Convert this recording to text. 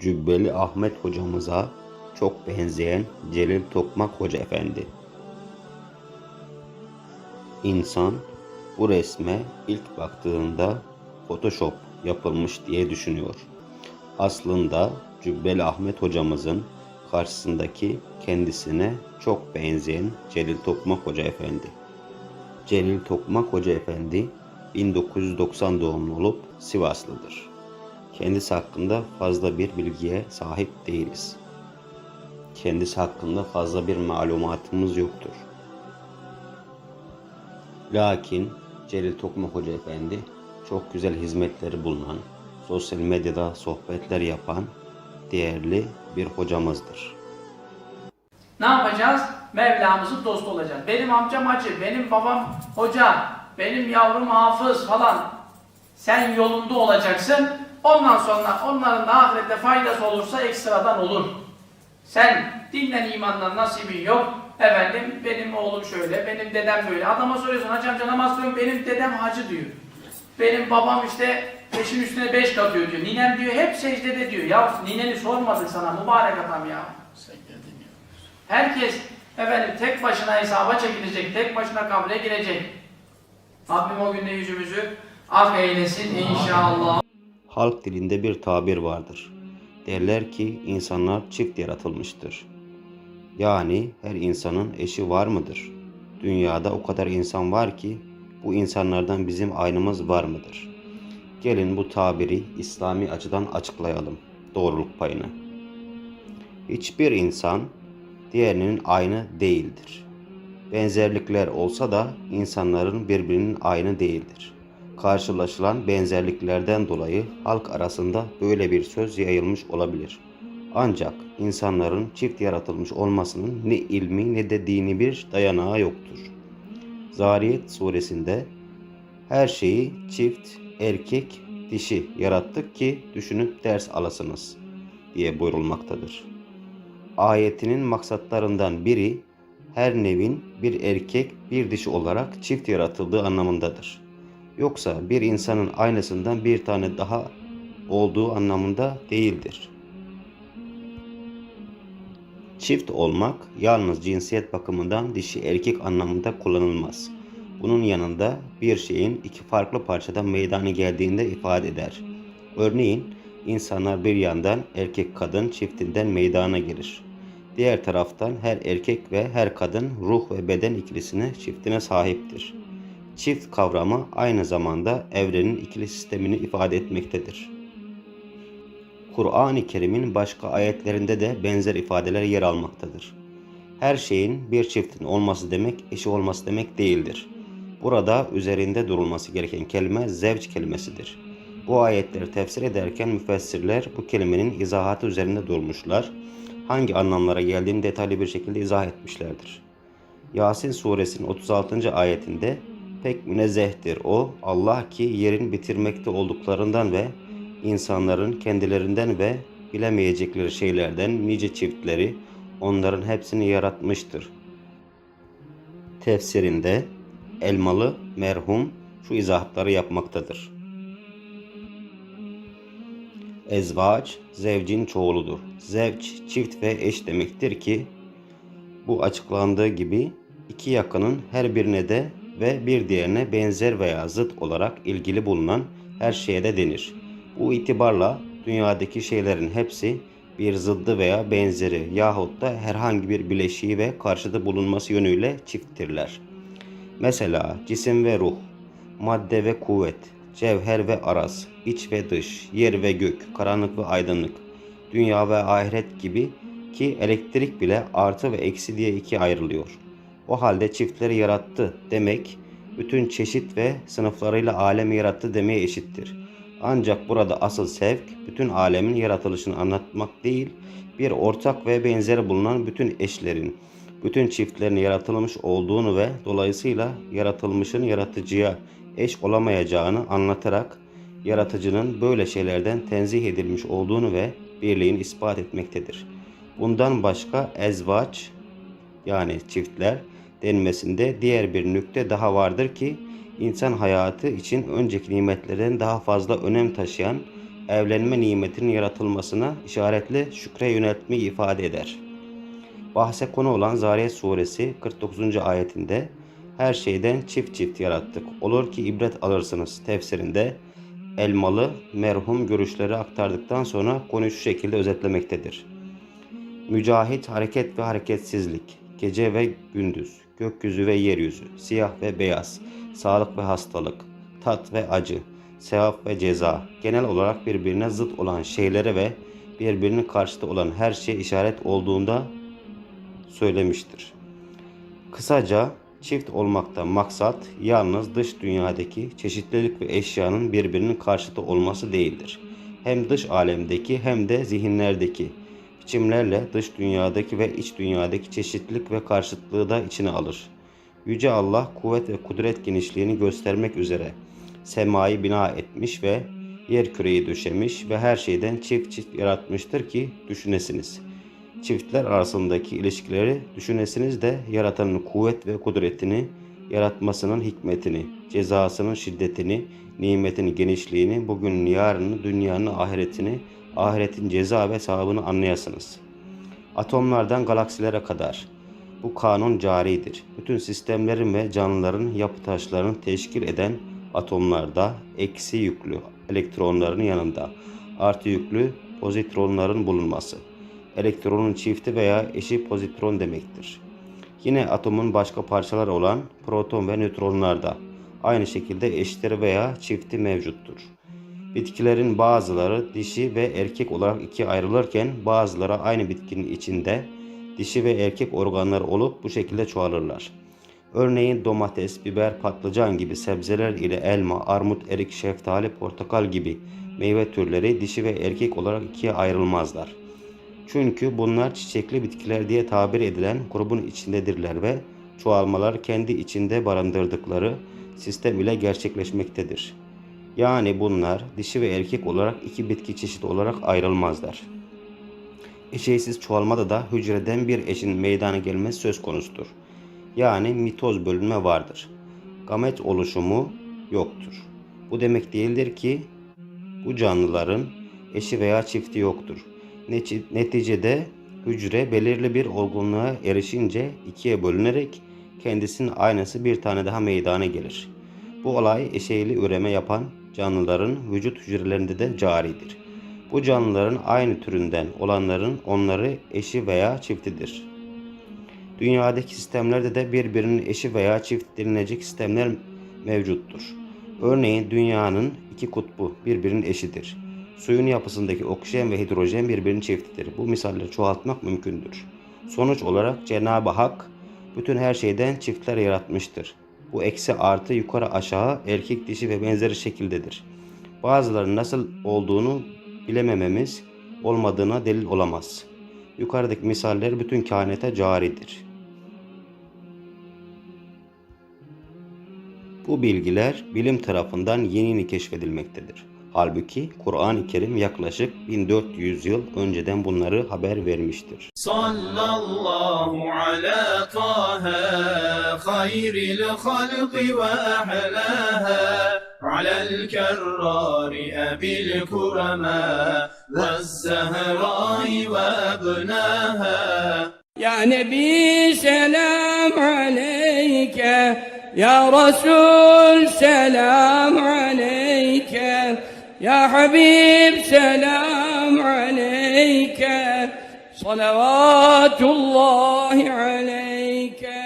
Cübbeli Ahmet hocamıza çok benzeyen Celil Tokmak Hoca Efendi. İnsan bu resme ilk baktığında Photoshop yapılmış diye düşünüyor. Aslında Cübbeli Ahmet hocamızın karşısındaki kendisine çok benzeyen Celil Tokmak Hoca Efendi. Celil Tokmak Hoca Efendi 1990 doğumlu olup Sivaslıdır. Kendisi hakkında fazla bir bilgiye sahip değiliz. Kendisi hakkında fazla bir malumatımız yoktur. Lakin Celil Tokmak Hoca Efendi çok güzel hizmetleri bulunan, sosyal medyada sohbetler yapan değerli bir hocamızdır. Ne yapacağız? Mevlamızın dostu olacağız. Benim amcam hacı, benim babam hoca, benim yavrum hafız falan. Sen yolunda olacaksın. Ondan sonra onların da ahirette faydası olursa ekstradan olur. Sen dinden imandan nasibin yok. Efendim benim oğlum şöyle, benim dedem böyle. Adama soruyorsun hacı amca namaz kılıyorum, benim dedem hacı diyor. Benim babam işte beşin üstüne beş katıyor diyor. Ninem diyor hep secdede diyor. Ya nineni sormadık sana mübarek adam ya. Herkes efendim tek başına hesaba çekilecek, tek başına kabre girecek. Rabbim o günde yüzümüzü ak eylesin inşallah. Halk dilinde bir tabir vardır. Derler ki insanlar çift yaratılmıştır. Yani her insanın eşi var mıdır? Dünyada o kadar insan var ki bu insanlardan bizim aynımız var mıdır? Gelin bu tabiri İslami açıdan açıklayalım. Doğruluk payını. Hiçbir insan diğerinin aynı değildir. Benzerlikler olsa da insanların birbirinin aynı değildir. Karşılaşılan benzerliklerden dolayı halk arasında böyle bir söz yayılmış olabilir. Ancak insanların çift yaratılmış olmasının ne ilmi ne de dini bir dayanağı yoktur. Zariyet suresinde her şeyi çift, erkek, dişi yarattık ki düşünüp ders alasınız diye buyurulmaktadır. Ayetinin maksatlarından biri her nevin bir erkek bir dişi olarak çift yaratıldığı anlamındadır. Yoksa bir insanın aynısından bir tane daha olduğu anlamında değildir. Çift olmak yalnız cinsiyet bakımından dişi erkek anlamında kullanılmaz. Bunun yanında bir şeyin iki farklı parçadan meydana geldiğinde ifade eder. Örneğin insanlar bir yandan erkek kadın çiftinden meydana gelir. Diğer taraftan her erkek ve her kadın ruh ve beden ikilisine çiftine sahiptir. Çift kavramı aynı zamanda evrenin ikili sistemini ifade etmektedir. Kur'an-ı Kerim'in başka ayetlerinde de benzer ifadeler yer almaktadır. Her şeyin bir çiftin olması demek eşi olması demek değildir. Burada üzerinde durulması gereken kelime zevç kelimesidir. Bu ayetleri tefsir ederken müfessirler bu kelimenin izahatı üzerinde durmuşlar. Hangi anlamlara geldiğini detaylı bir şekilde izah etmişlerdir. Yasin suresinin 36. ayetinde pek münezzehtir o Allah ki yerin bitirmekte olduklarından ve insanların kendilerinden ve bilemeyecekleri şeylerden nice çiftleri onların hepsini yaratmıştır. Tefsirinde Elmalı merhum şu izahatları yapmaktadır. Ezvaç, zevcin çoğuludur. Zevç, çift ve eş demektir ki, bu açıklandığı gibi iki yakının her birine de ve bir diğerine benzer veya zıt olarak ilgili bulunan her şeye de denir. Bu itibarla dünyadaki şeylerin hepsi bir zıddı veya benzeri yahut da herhangi bir bileşiği ve karşıda bulunması yönüyle çifttirler. Mesela cisim ve ruh, madde ve kuvvet, cevher ve araz, iç ve dış, yer ve gök, karanlık ve aydınlık, dünya ve ahiret gibi ki elektrik bile artı ve eksi diye ikiye ayrılıyor. O halde çiftleri yarattı demek, bütün çeşit ve sınıflarıyla alemi yarattı demeye eşittir. Ancak burada asıl sevk, bütün alemin yaratılışını anlatmak değil, bir ortak ve benzeri bulunan bütün eşlerin, bütün çiftlerin yaratılmış olduğunu ve dolayısıyla yaratılmışın yaratıcıya eş olamayacağını anlatarak yaratıcının böyle şeylerden tenzih edilmiş olduğunu ve birliğini ispat etmektedir. Bundan başka ezvaç yani çiftler denmesinde diğer bir nükte daha vardır ki insan hayatı için önceki nimetlerden daha fazla önem taşıyan evlenme nimetinin yaratılmasına işaretle şükre yöneltmeyi ifade eder. Bahse konu olan Zariyet suresi 49. ayetinde her şeyden çift çift yarattık. Olur ki ibret alırsınız tefsirinde elmalı merhum görüşleri aktardıktan sonra konuyu şu şekilde özetlemektedir. Mücahit hareket ve hareketsizlik, gece ve gündüz, gökyüzü ve yeryüzü, siyah ve beyaz, sağlık ve hastalık, tat ve acı, sevap ve ceza, genel olarak birbirine zıt olan şeylere ve birbirinin karşıtı olan her şeye işaret olduğunda söylemiştir. Kısaca çift olmaktan maksat yalnız dış dünyadaki çeşitlilik ve eşyanın birbirinin karşıtı olması değildir. Hem dış alemdeki hem de zihinlerdeki biçimlerle dış dünyadaki ve iç dünyadaki çeşitlilik ve karşıtlığı da içine alır. Yüce Allah kuvvet ve kudret genişliğini göstermek üzere semayı bina etmiş ve yer küreyi döşemiş ve her şeyden çift çift yaratmıştır ki düşünesiniz.'' çiftler arasındaki ilişkileri düşünesiniz de yaratanın kuvvet ve kudretini, yaratmasının hikmetini, cezasının şiddetini, nimetin genişliğini, bugün yarını, dünyanın ahiretini, ahiretin ceza ve sevabını anlayasınız. Atomlardan galaksilere kadar bu kanun caridir. Bütün sistemlerin ve canlıların yapı taşlarını teşkil eden atomlarda eksi yüklü elektronların yanında artı yüklü pozitronların bulunması elektronun çifti veya eşi pozitron demektir. Yine atomun başka parçaları olan proton ve nötronlarda aynı şekilde eşitleri veya çifti mevcuttur. Bitkilerin bazıları dişi ve erkek olarak ikiye ayrılırken bazıları aynı bitkinin içinde dişi ve erkek organları olup bu şekilde çoğalırlar. Örneğin domates, biber, patlıcan gibi sebzeler ile elma, armut, erik, şeftali, portakal gibi meyve türleri dişi ve erkek olarak ikiye ayrılmazlar. Çünkü bunlar çiçekli bitkiler diye tabir edilen grubun içindedirler ve çoğalmalar kendi içinde barındırdıkları sistem ile gerçekleşmektedir. Yani bunlar dişi ve erkek olarak iki bitki çeşidi olarak ayrılmazlar. Eşeysiz çoğalmada da hücreden bir eşin meydana gelmesi söz konusudur. Yani mitoz bölünme vardır. Gamet oluşumu yoktur. Bu demek değildir ki bu canlıların eşi veya çifti yoktur. Neti- Neticede hücre belirli bir olgunluğa erişince ikiye bölünerek kendisinin aynası bir tane daha meydana gelir. Bu olay eşeyli üreme yapan canlıların vücut hücrelerinde de caridir. Bu canlıların aynı türünden olanların onları eşi veya çiftidir. Dünyadaki sistemlerde de birbirinin eşi veya çift denilecek sistemler mevcuttur. Örneğin dünyanın iki kutbu birbirinin eşidir. Suyun yapısındaki oksijen ve hidrojen birbirinin çiftidir. Bu misalleri çoğaltmak mümkündür. Sonuç olarak Cenab-ı Hak bütün her şeyden çiftler yaratmıştır. Bu eksi artı yukarı aşağı erkek dişi ve benzeri şekildedir. Bazılarının nasıl olduğunu bilemememiz olmadığına delil olamaz. Yukarıdaki misaller bütün kainata caridir. Bu bilgiler bilim tarafından yeni yeni keşfedilmektedir. Halbuki Kur'an-ı Kerim yaklaşık 1400 yıl önceden bunları haber vermiştir. صلى الله على طه خير الخلق وأحلاها على الكرار أبي الكرماء والزهراء وابناها يا نبي سلام عليك يا رسول سلام عليك يا حبيب سلام عليك صلوات الله عليك.